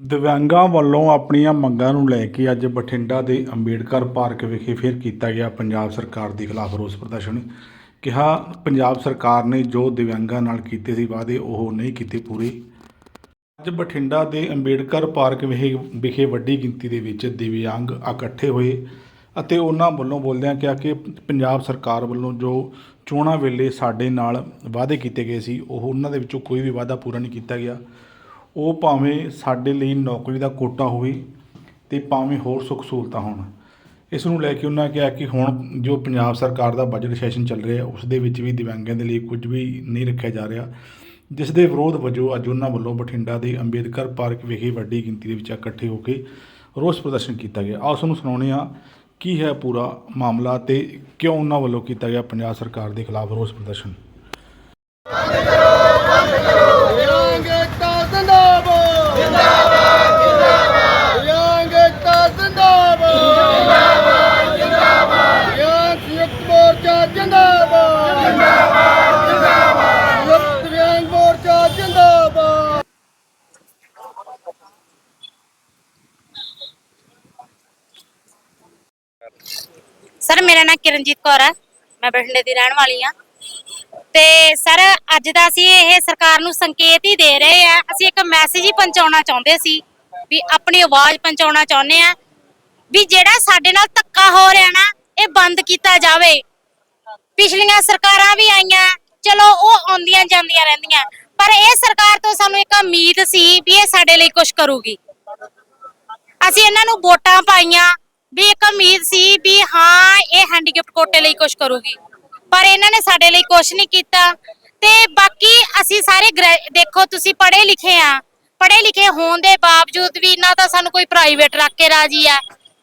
ਦਿਵਿਆਂਗਾਂ ਵੱਲੋਂ ਆਪਣੀਆਂ ਮੰਗਾਂ ਨੂੰ ਲੈ ਕੇ ਅੱਜ ਬਠਿੰਡਾ ਦੇ ਅੰਬੇਡਕਰ ਪਾਰਕ ਵਿਖੇ ਫਿਰ ਕੀਤਾ ਗਿਆ ਪੰਜਾਬ ਸਰਕਾਰ ਦੇ ਖਿਲਾਫ ਰੋਸ ਪ੍ਰਦਰਸ਼ਨ। ਕਿਹਾ, ਪੰਜਾਬ ਸਰਕਾਰ ਨੇ ਜੋ ਦਿਵਿਆਂਗਾਂ ਨਾਲ ਕੀਤੇ ਸੀ ਵਾਅਦੇ, ਉਹ ਨਹੀਂ ਕੀਤੇ ਪੂਰੇ। ਅੱਜ ਬਠਿੰਡਾ ਦੇ ਅੰਬੇਡਕਰ ਪਾਰਕ ਵਿਖੇ ਵਿਖੇ ਵੱਡੀ ਗਿਣਤੀ ਦੇ ਵਿੱਚ ਦਿਵਿਆਂਗ ਇਕੱਠੇ ਹੋਏ ਅਤੇ ਉਹਨਾਂ ਵੱਲੋਂ ਬੋਲਦਿਆਂ ਕਿਹਾ ਕਿ ਪੰਜਾਬ ਸਰਕਾਰ ਵੱਲੋਂ ਜੋ ਚੋਣਾਂ ਵੇਲੇ ਸਾਡੇ ਨਾਲ ਵਾਅਦੇ ਕੀਤੇ ਗਏ ਸੀ, ਉਹ ਉਹਨਾਂ ਦੇ ਵਿੱਚੋਂ ਕੋਈ ਵੀ ਵਾਅਦਾ ਪੂਰਾ ਨਹੀਂ ਕੀਤਾ ਗਿਆ। ਉਹ ਭਾਵੇਂ ਸਾਡੇ ਲਈ ਨੌਕਰੀ ਦਾ ਕੋਟਾ ਹੋਵੇ ਤੇ ਭਾਵੇਂ ਹੋਰ ਸੁੱਖ ਸਹੂਲਤਾਂ ਹੋਣ। ਇਸ ਨੂੰ ਲੈ ਕੇ ਉਹਨਾਂ ਕਿਹਾ ਕਿ ਹੁਣ ਜੋ ਪੰਜਾਬ ਸਰਕਾਰ ਦਾ ਬਜਟ ਸੈਸ਼ਨ ਚੱਲ ਰਿਹਾ, ਉਸ ਦੇ ਵਿੱਚ ਵੀ ਦਿਵਿਆਂਗਾਂ ਦੇ ਲਈ ਕੁਝ ਵੀ ਨਹੀਂ ਰੱਖਿਆ ਜਾ ਰਿਹਾ, ਜਿਸ ਦੇ ਵਿਰੋਧ ਵਜੋਂ ਅੱਜ ਉਹਨਾਂ ਵੱਲੋਂ ਬਠਿੰਡਾ ਦੇ ਅੰਬੇਦਕਰ ਪਾਰਕ ਵਿਖੇ ਵੱਡੀ ਗਿਣਤੀ ਦੇ ਵਿੱਚ ਇਕੱਠੇ ਹੋ ਕੇ ਰੋਸ ਪ੍ਰਦਰਸ਼ਨ ਕੀਤਾ ਗਿਆ। ਆਓ ਤੁਹਾਨੂੰ ਸੁਣਾਉਂਦੇ ਹਾਂ ਕੀ ਹੈ ਪੂਰਾ ਮਾਮਲਾ ਤੇ ਕਿਉਂ ਉਹਨਾਂ ਵੱਲੋਂ ਕੀਤਾ ਗਿਆ ਪੰਜਾਬ ਸਰਕਾਰ ਦੇ ਖਿਲਾਫ ਰੋਸ ਪ੍ਰਦਰਸ਼ਨ। ਸਰ ਮੇਰਾ ਨਾਮ ਕਿਰਨਜੀਤ ਕੌਰ ਹੈ ਮੈਂ ਬਠਿੰਡੇ ਦੀ ਰਹਿਣ ਵਾਲੀ ਹਾਂ ਤੇ ਸਰ ਅੱਜ ਦਾ ਅਸੀਂ ਇਹ ਸਰਕਾਰ ਨੂੰ ਸੰਕੇਤ ਹੀ ਦੇ ਰਹੇ ਆ। ਅਸੀਂ ਇੱਕ ਮੈਸੇਜ ਹੀ ਪਹੁੰਚਾਉਣਾ ਚਾਹੁੰਦੇ ਸੀ ਵੀ ਆਪਣੀ ਆਵਾਜ਼ ਪਹੁੰਚਾਉਣਾ ਚਾਹੁੰਦੇ ਆ ਵੀ ਜਿਹੜਾ ਸਾਡੇ ਨਾਲ ਧੱਕਾ ਹੋ ਰਿਹਾ ਨਾ, ਇਹ ਬੰਦ ਕੀਤਾ ਜਾਵੇ। ਪਿਛਲੀਆਂ ਸਰਕਾਰਾਂ ਵੀ ਆਈਆਂ। ਚਲੋ, ਉਹ ਆਉਂਦੀਆਂ ਜਾਂਦੀਆਂ ਰਹਿੰਦੀਆਂ। ਪਰ ਇਹ ਸਰਕਾਰ ਤੋਂ ਸਾਨੂੰ ਇੱਕ ਉਮੀਦ ਸੀ ਵੀ ਇਹ ਸਾਡੇ ਲਈ ਕੁਝ ਕਰੂਗੀ। ਅਸੀਂ ਇਹਨਾਂ ਨੂੰ ਵੋਟਾਂ ਪਾਈਆਂ। ਵੀ ਇੱਕ ਉਮੀਦ ਸੀ ਵੀ ਹਾਂ ਇਹ ਹੈਂਡੀਕੈਪਟ ਕੋਟੇ ਲਈ ਕੁਝ ਕਰੂਗੀ। ਪਰ ਇਹਨਾਂ ਨੇ ਸਾਡੇ ਲਈ ਕੁਝ ਨਹੀਂ ਕੀਤਾ। ਤੇ ਬਾਕੀ ਅਸੀਂ ਸਾਰੇ ਦੇਖੋ ਤੁਸੀਂ ਪੜ੍ਹੇ ਲਿਖੇ ਆ। ਪੜ੍ਹੇ ਲਿਖੇ ਹੋਣ ਦੇ ਬਾਵਜੂਦ ਵੀ ਨਾ ਤਾਂ ਸਾਨੂੰ ਕੋਈ ਪ੍ਰਾਈਵੇਟ ਰੱਖ ਕੇ ਰਾਜੀ ਆ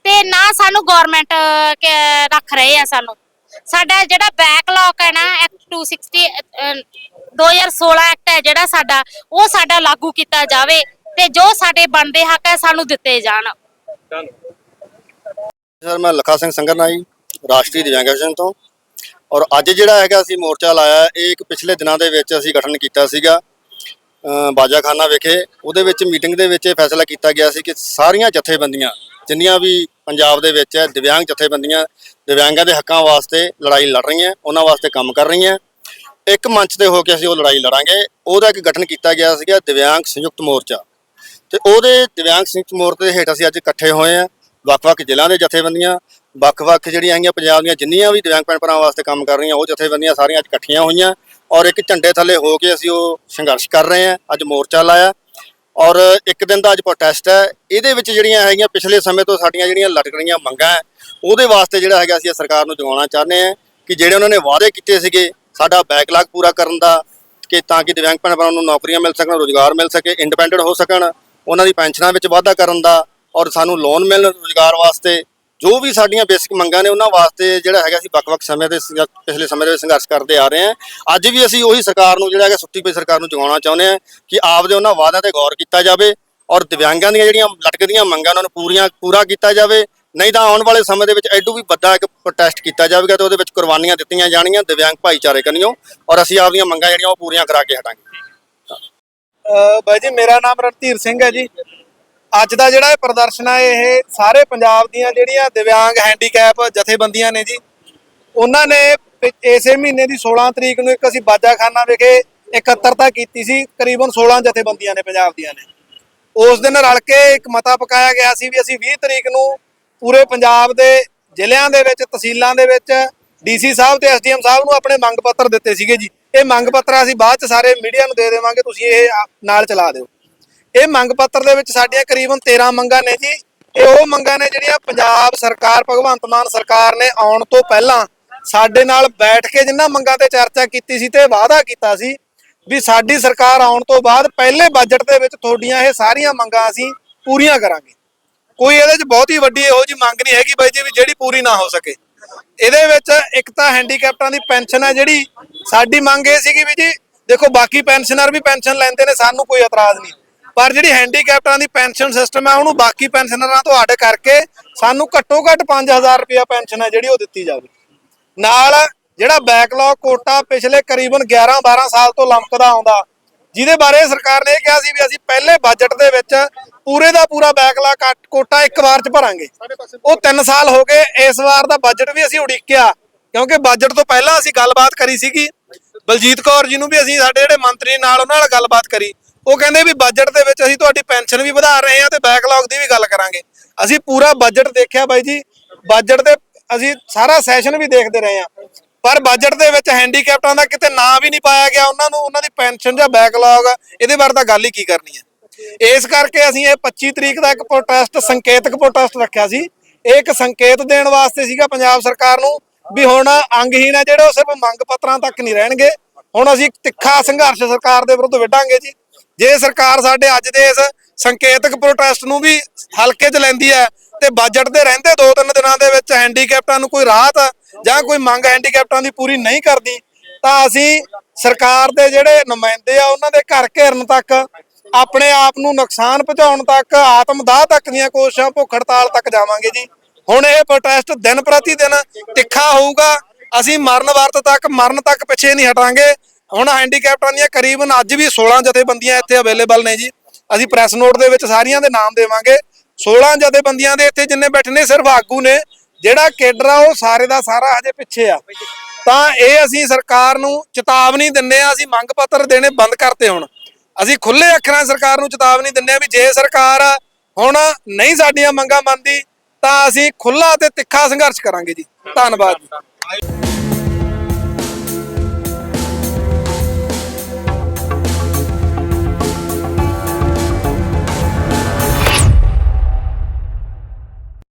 ਤੇ ਨਾ ਸਾਨੂੰ ਗਵਰਨਮੈਂਟ ਰੱਖ ਰਹੇ ਆ ਸਾਨੂੰ। ਸਾਡਾ ਜਿਹੜਾ ਬੈਕਲੌਗ ਹੈ ਨਾ ਐਕਟ 260 ਅਹ, 2016 ਐਕਟ ਹੈ ਜਿਹੜਾ ਸਾਡਾ ਉਹ ਸਾਡਾ ਲਾਗੂ ਕੀਤਾ ਜਾਵੇ ਤੇ ਜੋ ਸਾਡੇ ਬਣਦੇ ਹੱਕ ਹੈ ਸਾਨੂੰ ਦਿੱਤੇ ਜਾਣ। ਸਰ, ਮੈਂ ਲੱਖਾ ਸਿੰਘ ਸੰਗਰਨਾ ਜੀ, ਰਾਸ਼ਟਰੀ ਦਿਵਿਆਂਗ ਐਸੋਸੀਏਸ਼ਨ ਤੋਂ। ਔਰ ਅੱਜ ਜਿਹੜਾ ਹੈਗਾ ਅਸੀਂ ਮੋਰਚਾ ਲਾਇਆ, ਇਹ ਇੱਕ ਪਿਛਲੇ ਦਿਨਾਂ ਦੇ ਵਿੱਚ ਅਸੀਂ ਗਠਨ ਕੀਤਾ ਸੀਗਾ ਬਾਜਾਖਾਨਾ ਵਿਖੇ। ਉਹਦੇ ਵਿੱਚ ਮੀਟਿੰਗ ਦੇ ਵਿੱਚ ਇਹ ਫੈਸਲਾ ਕੀਤਾ ਗਿਆ ਸੀ ਕਿ ਸਾਰੀਆਂ ਜਥੇਬੰਦੀਆਂ, ਜਿੰਨੀਆਂ ਵੀ ਪੰਜਾਬ ਦੇ ਵਿੱਚ ਹੈ, ਦਿਵਿਆਂਗ ਜਥੇਬੰਦੀਆਂ, ਦਿਵਿਆਂਗਾਂ ਦੇ ਹੱਕਾਂ ਵਾਸਤੇ ਲੜਾਈ ਲੜ ਰਹੀਆਂ, ਉਹਨਾਂ ਵਾਸਤੇ ਕੰਮ ਕਰ ਰਹੀਆਂ। ਇੱਕ ਮੰਚ ਤੇ ਹੋ ਕੇ ਅਸੀਂ ਉਹ ਲੜਾਈ ਲੜਾਂਗੇ। ਉਹਦਾ ਇੱਕ ਗਠਨ ਕੀਤਾ ਗਿਆ ਸੀਗਾ, ਦਿਵਿਆਂਗ ਸੰਯੁਕਤ ਮੋਰਚਾ। ਤੇ ਉਹਦੇ ਦਿਵਿਆਂਗ ਸੰਯੁਕਤ ਮੋਰਚੇ ਦੇ ਹੇਠ ਅਸੀਂ ਅੱਜ ਇਕੱਠੇ ਹੋਏ ਆ ਵੱਖ-ਵੱਖ ਜ਼ਿਲ੍ਹਿਆਂ ਦੇ ਜਥੇਬੰਦੀਆਂ, ਵੱਖ-ਵੱਖ ਜਿਹੜੀਆਂ ਹੈਗੀਆਂ ਪੰਜਾਬ ਦੀਆਂ ਜਿੰਨੀਆਂ ਵੀ ਦਿਵਿਆਂਗ ਭੈਣ ਭਰਾਵਾਂ ਵਾਸਤੇ ਕੰਮ ਕਰ ਰਹੀਆਂ, ਉਹ ਜਥੇਬੰਦੀਆਂ ਸਾਰੀਆਂ ਅੱਜ ਇਕੱਠੀਆਂ ਹੋਈਆਂ ਔਰ ਇੱਕ ਝੰਡੇ ਥੱਲੇ ਹੋ ਕੇ ਅਸੀਂ ਉਹ ਸੰਘਰਸ਼ ਕਰ ਰਹੇ ਹਾਂ। ਅੱਜ ਮੋਰਚਾ ਲਾਇਆ ਔਰ ਇੱਕ ਦਿਨ ਦਾ ਅੱਜ ਪ੍ਰੋਟੈਸਟ ਹੈ। ਇਹਦੇ ਵਿੱਚ ਜਿਹੜੀਆਂ ਹੈਗੀਆਂ ਪਿਛਲੇ ਸਮੇਂ ਤੋਂ ਸਾਡੀਆਂ ਜਿਹੜੀਆਂ ਲਟਕ ਰਹੀਆਂ ਮੰਗਾਂ ਉਹਦੇ ਵਾਸਤੇ ਜਿਹੜਾ ਹੈਗਾ ਅਸੀਂ ਸਰਕਾਰ ਨੂੰ ਜਗਾਉਣਾ ਚਾਹੁੰਦੇ ਹਾਂ ਕਿ ਜਿਹੜੇ ਉਹਨਾਂ ਨੇ ਵਾਅਦੇ ਕੀਤੇ ਸੀਗੇ, ਸਾਡਾ ਬੈਕਲਾਗ ਪੂਰਾ ਕਰਨ ਦਾ, ਕਿ ਤਾਂ ਕਿ ਦਿਵਿਆਂਗ ਭੈਣ ਭਰਾਵਾਂ ਨੂੰ ਨੌਕਰੀਆਂ ਮਿਲ ਸਕਣ, ਰੋਜ਼ਗਾਰ ਮਿਲ ਸਕੇ ਇੰਡੀਪੈਂਡੈਂਟ ਹੋ ਸਕਣ, ਉਹਨਾਂ ਦੀ ਪੈਨਸ਼ਨਾਂ ਵਿੱਚ ਵਾਧਾ ਕਰਨ ਦਾ ਔਰ ਸਾਨੂੰ ਲੋਨ ਮਿਲਣ ਰੋਜ਼ਗਾਰ ਵਾਸਤੇ, ਜੋ ਵੀ ਸਾਡੀਆਂ ਬੇਸਿਕ ਮੰਗਾਂ ਨੇ ਉਹਨਾਂ ਵਾਸਤੇ ਜਿਹੜਾ ਹੈਗਾ ਅਸੀਂ ਵੱਖ-ਵੱਖ ਸਮੇਂ ਦੇ ਸੰਘ- ਪਿਛਲੇ ਸਮੇਂ ਦੇ ਸੰਘਰਸ਼ ਕਰਦੇ ਆ ਰਹੇ ਹਾਂ। ਅੱਜ ਵੀ ਅਸੀਂ ਉਹੀ ਸਰਕਾਰ ਨੂੰ, ਜਿਹੜਾ ਹੈਗਾ ਸੁੱਤੀ ਪਈ ਸਰਕਾਰ ਨੂੰ ਜਗਾਉਣਾ ਚਾਹੁੰਦੇ ਹਾਂ ਕਿ ਆਪਦੇ ਉਹਨਾਂ ਵਾਅਦਿਆਂ ਤੇ ਗੌਰ ਕੀਤਾ ਜਾਵੇ ਔਰ ਦਿਵਿਆਂਗਾਂ ਦੀਆਂ ਜਿਹੜੀਆਂ ਲਟਕਦੀਆਂ ਮੰਗਾਂ ਉਹਨਾਂ ਨੂੰ ਪੂਰੀਆਂ, ਪੂਰਾ ਕੀਤਾ ਜਾਵੇ। ਨਹੀਂ ਤਾਂ ਆਉਣ ਵਾਲੇ ਸਮੇਂ ਦੇ ਵਿੱਚ ਐਡੂ ਵੀ ਵੱਡਾ ਇੱਕ ਪ੍ਰੋਟੈਸਟ ਕੀਤਾ ਜਾਵੇਗਾ ਤੇ ਉਹਦੇ ਵਿੱਚ ਕੁਰਬਾਨੀਆਂ ਦਿੱਤੀਆਂ ਜਾਣਗੀਆਂ ਦਿਵਿਆਂਗ ਭਾਈਚਾਰੇ ਕਨੀਓ ਔਰ ਅਸੀਂ ਆਪਦੀਆਂ ਮੰਗਾਂ ਜਿਹੜੀਆਂ ਉਹ ਪੂਰੀਆਂ ਕਰਾ ਕੇ ਹਟਾਂਗੇ। ਬਾਈ ਜੀ, ਮੇਰਾ ਨਾਮ ਰਣਧੀਰ ਸਿੰਘ ਹੈ ਜੀ। ਅੱਜ ਦਾ ਜਿਹੜਾ ਇਹ ਪ੍ਰਦਰਸ਼ਨ ਹੈ ਇਹ ਸਾਰੇ ਪੰਜਾਬ ਦੀਆਂ ਜਿਹੜੀਆਂ ਦਿਵਿਆਂਗ ਹੈਂਡੀਕੈਪ ਜਥੇਬੰਦੀਆਂ ਨੇ ਜੀ, ਉਹਨਾਂ ਨੇ ਇਸੇ ਮਹੀਨੇ ਦੀ 16 ਤਰੀਕ ਨੂੰ ਇੱਕ ਅਸੀਂ ਬਾਜਾਖਾਨਾ ਵਿਖੇ ਇਕੱਤਰਤਾ ਕੀਤੀ ਸੀ, ਕਰੀਬਨ 16 ਜਥੇਬੰਦੀਆਂ ਨੇ, ਪੰਜਾਬ ਦੀਆਂ ਨੇ। ਉਸ ਦਿਨ ਰਲ ਕੇ ਇੱਕ ਮਤਾ ਪਕਾਇਆ ਗਿਆ ਸੀ ਵੀ ਅਸੀਂ 20 ਤਰੀਕ ਨੂੰ ਪੂਰੇ ਪੰਜਾਬ ਦੇ ਜ਼ਿਲ੍ਹਿਆਂ ਦੇ ਵਿੱਚ, ਤਹਿਸੀਲਾਂ ਦੇ ਵਿੱਚ ਡੀਸੀ ਸਾਹਿਬ ਤੇ ਐਸਡੀਐਮ ਸਾਹਿਬ ਨੂੰ ਆਪਣੇ ਮੰਗ ਪੱਤਰ ਦਿੱਤੇ ਸੀਗੇ ਜੀ। ਇਹ ਮੰਗ ਪੱਤਰ ਅਸੀਂ ਬਾਅਦ ਚ ਸਾਰੇ ਮੀਡੀਆ ਨੂੰ ਦੇ ਦੇਵਾਂਗੇ, ਤੁਸੀਂ ਇਹ ਨਾਲ ਚਲਾ ਦਿਓ। ਇਹ ਮੰਗ ਪੱਤਰ ਦੇ ਵਿੱਚ ਸਾਡੀਆਂ ਕਰੀਬਨ 13 ਮੰਗਾਂ ਨੇ ਜੀ। ਇਹ ਉਹ ਮੰਗਾਂ ਨੇ ਜਿਹੜੀਆਂ ਪੰਜਾਬ ਸਰਕਾਰ, ਭਗਵੰਤ ਮਾਨ ਸਰਕਾਰ ਨੇ ਆਉਣ ਤੋਂ ਪਹਿਲਾਂ ਸਾਡੇ ਨਾਲ ਬੈਠ ਕੇ ਜਿਨ੍ਹਾਂ ਮੰਗਾਂ ਤੇ ਚਰਚਾ ਕੀਤੀ ਸੀ ਤੇ ਵਾਅਦਾ ਕੀਤਾ ਸੀ ਵੀ ਸਾਡੀ ਸਰਕਾਰ ਆਉਣ ਤੋਂ ਬਾਅਦ ਪਹਿਲੇ ਬਜਟ ਦੇ ਵਿੱਚ ਤੁਹਾਡੀਆਂ ਇਹ ਸਾਰੀਆਂ ਮੰਗਾਂ ਅਸੀਂ ਪੂਰੀਆਂ ਕਰਾਂਗੇ। ਕੋਈ ਇਹਦੇ 'ਚ ਬਹੁਤੀ ਵੱਡੀ ਇਹੋ ਜੀ ਮੰਗ ਨਹੀਂ ਹੈਗੀ ਬਾਈ ਜੀ ਵੀ ਜਿਹੜੀ ਪੂਰੀ ਨਾ ਹੋ ਸਕੇ। ਇਹਦੇ ਵਿੱਚ ਇੱਕ ਤਾਂ ਹੈਂਡੀਕੈਪਟਾਂ ਦੀ ਪੈਨਸ਼ਨ ਹੈ ਜਿਹੜੀ। ਸਾਡੀ ਮੰਗ ਇਹ ਸੀਗੀ ਵੀ ਜੀ, ਦੇਖੋ ਬਾਕੀ ਪੈਨਸ਼ਨਰ ਵੀ ਪੈਨਸ਼ਨ ਲੈਂਦੇ ਨੇ, ਸਾਨੂੰ ਕੋਈ ਇਤਰਾਜ਼ ਨਹੀਂ। ਪਰ ਜਿਹੜੀ ਹੈਂਡੀਕੈਪਟਾਂ ਦੀ ਪੈਨਸ਼ਨ ਸਿਸਟਮ ਹੈ ਉਹਨੂੰ ਬਾਕੀ ਪੈਨਸ਼ਨਰਾਂ ਤੋਂ ਅੱਡ ਕਰਕੇ ਸਾਨੂੰ ਘੱਟੋ ਘੱਟ 5000 ਰੁਪਇਆ ਪੈਨਸ਼ਨ ਹੈ ਜਿਹੜੀ ਉਹ ਦਿੱਤੀ ਜਾਵੇ। ਨਾਲ ਜਿਹੜਾ ਬੈਕਲੌਗ ਕੋਟਾ ਪਿਛਲੇ ਕਰੀਬਨ 11 12 ਸਾਲ ਤੋਂ ਲੰਮਕਦਾ ਆਉਂਦਾ ਜਿਹਦੇ ਬਾਰੇ ਸਰਕਾਰ ਨੇ ਇਹ ਕਿਹਾ ਸੀ ਵੀ ਅਸੀਂ ਪਹਿਲੇ ਬਜਟ ਦੇ ਵਿੱਚ ਪੂਰੇ ਦਾ ਪੂਰਾ ਬੈਕਲਾਗ ਕੋਟਾ ਇੱਕ ਵਾਰ ਚ ਭਰਾਂਗੇ। ਉਹ 3 ਸਾਲ ਹੋ ਗਏ ਇਸ ਵਾਰ ਦਾ ਬਜਟ ਵੀ ਅਸੀਂ ਉਡੀਕਿਆ ਕਿਉਂਕਿ ਬਜਟ ਤੋਂ ਪਹਿਲਾਂ ਅਸੀਂ ਗੱਲਬਾਤ ਕਰੀ ਸੀਗੀ। ਬਲਜੀਤ ਕੌਰ ਜੀ ਨੂੰ ਵੀ ਅਸੀਂ ਸਾਡੇ ਜਿਹੜੇ ਮੰਤਰੀ ਨਾਲ ਉਹਨਾਂ ਨਾਲ ਗੱਲਬਾਤ ਕਰੀ। ਉਹ ਕਹਿੰਦੇ ਵੀ ਬਜਟ ਦੇ ਵਿੱਚ ਅਸੀਂ ਤੁਹਾਡੀ ਪੈਨਸ਼ਨ ਵੀ ਵਧਾ ਰਹੇ ਹਾਂ ਤੇ ਬੈਕਲੌਗ ਦੀ ਵੀ ਗੱਲ ਕਰਾਂਗੇ। ਅਸੀਂ ਪੂਰਾ ਬਜਟ ਦੇਖਿਆ ਬਾਈ ਜੀ। ਬਜਟ ਦੇ ਅਸੀਂ ਸਾਰਾ ਸੈਸ਼ਨ ਵੀ ਦੇਖਦੇ ਰਹੇ ਹਾਂ। ਪਰ ਬਜਟ ਦੇ ਵਿੱਚ ਹੈਂਡੀਕੈਪਟਾਂ ਦਾ ਕਿਤੇ ਨਾਂ ਵੀ ਨਹੀਂ ਪਾਇਆ ਗਿਆ ਉਹਨਾਂ ਨੂੰ। ਉਹਨਾਂ ਦੀ ਪੈਨਸ਼ਨ ਜਾਂ ਬੈਕਲੌਗ ਇਹਦੇ ਬਾਰੇ ਤਾਂ ਗੱਲ ਹੀ ਕੀ ਕਰਨੀ ਹੈ? ਇਸ ਕਰਕੇ ਅਸੀਂ ਇਹ 25 ਤਰੀਕ ਦਾ ਇੱਕ ਪ੍ਰੋਟੈਸਟ ਸੰਕੇਤਕ ਪ੍ਰੋਟੈਸਟ ਰੱਖਿਆ ਸੀ। ਇਹ ਇੱਕ ਸੰਕੇਤ ਦੇਣ ਵਾਸਤੇ ਸੀਗਾ ਪੰਜਾਬ ਸਰਕਾਰ ਨੂੰ ਵੀ ਹੁਣ ਅੰਗਹੀਣ ਆ ਜਿਹੜੇ, ਉਹ ਸਿਰਫ ਮੰਗ ਪੱਤਰਾਂ ਤੱਕ ਨਹੀਂ ਰਹਿਣਗੇ। ਹੁਣ ਅਸੀਂ ਤਿੱਖਾ ਸੰਘਰਸ਼ ਸਰਕਾਰ ਦੇ ਵਿਰੁੱਧ ਵਿੱਢਾਂਗੇ ਜੀ। ਜੇ ਸਰਕਾਰ ਸਾਡੇ ਅੱਜ ਦੇ ਇਸ ਸੰਕੇਤਕ ਪ੍ਰੋਟੈਸਟ ਨੂੰ ਵੀ ਹਲਕੇ 'ਚ ਲੈਂਦੀ ਹੈ ਤੇ ਬਜਟ ਦੇ ਰਹਿੰਦੇ ਦੋ ਤਿੰਨ ਦਿਨਾਂ ਦੇ ਵਿੱਚ ਹੈਂਡੀਕੈਪਟਾਂ ਨੂੰ ਕੋਈ ਰਾਹਤ ਜਾਂ ਕੋਈ ਮੰਗ ਹੈਂਡੀਕੈਪਟਾਂ ਦੀ ਪੂਰੀ ਨਹੀਂ ਕਰਦੀ, ਤਾਂ ਅਸੀਂ ਸਰਕਾਰ ਦੇ ਜਿਹੜੇ ਨੁਮਾਇੰਦੇ ਆ ਉਹਨਾਂ ਦੇ ਘਰ ਘੇਰਨ ਤੱਕ, ਆਪਣੇ ਆਪ ਨੂੰ ਨੁਕਸਾਨ ਪਹੁੰਚਾਉਣ ਤੱਕ, ਆਤਮਦਾਹ ਤੱਕ ਦੀਆਂ ਕੋਸ਼ਿਸ਼ਾਂ ਭੁੱਖ ਹੜਤਾਲ ਤੱਕ ਜਾਵਾਂਗੇ ਜੀ। ਹੁਣ ਇਹ ਪ੍ਰੋਟੈਸਟ ਦਿਨ ਪ੍ਰਤੀ ਦਿਨ ਤਿੱਖਾ ਹੋਊਗਾ, ਅਸੀਂ ਮਰਨ ਵਰਤ ਤੱਕ, ਮਰਨ ਤੱਕ ਪਿੱਛੇ ਨਹੀਂ ਹਟਾਂਗੇ। ਹੁਣ ਹੈਂਡੀਕੈਪਟਾਂ ਦੀਆਂ ਕਰੀਬਨ ਅੱਜ ਵੀ 16 ਜਥੇਬੰਦੀਆਂ ਇੱਥੇ ਅਵੇਲੇਬਲ ਨੇ ਜੀ। ਅਸੀਂ ਪ੍ਰੈਸ ਨੋਟ ਦੇ ਵਿੱਚ ਸਾਰੀਆਂ ਦੇ ਨਾਮ ਦੇਵਾਂਗੇ। 16 ਜਥੇਬੰਦੀਆਂ ਦੇ ਇੱਥੇ ਜਿੰਨੇ ਬੈਠੇ ਨੇ ਸਿਰਫ ਆਗੂ ਨੇ। ਜਿਹੜਾ ਕੇਡਰ ਆ, ਉਹ ਸਾਰੇ ਦਾ ਸਾਰਾ ਹਜੇ ਪਿੱਛੇ ਆ। ਤਾਂ ਇਹ ਅਸੀਂ ਸਰਕਾਰ ਨੂੰ ਚੇਤਾਵਨੀ ਦਿੰਨੇ ਆ, ਅਸੀਂ ਮੰਗ ਪੱਤਰ ਦੇਣੇ ਬੰਦ ਕਰਤੇ ਹੁਣ। ਅਸੀਂ ਖੁੱਲੇ ਅੱਖਰਾਂ ਸਰਕਾਰ ਨੂੰ ਚੇਤਾਵਨੀ ਦਿੰਨੇ ਆ ਵੀ ਜੇ ਸਰਕਾਰ ਹੁਣ ਨਹੀਂ ਸਾਡੀਆਂ ਮੰਗਾਂ ਮੰਨਦੀ, ਤਾਂ ਅਸੀਂ ਖੁੱਲਾ ਤੇ ਤਿੱਖਾ ਸੰਘਰਸ਼ ਕਰਾਂਗੇ ਜੀ। ਧੰਨਵਾਦ ਜੀ।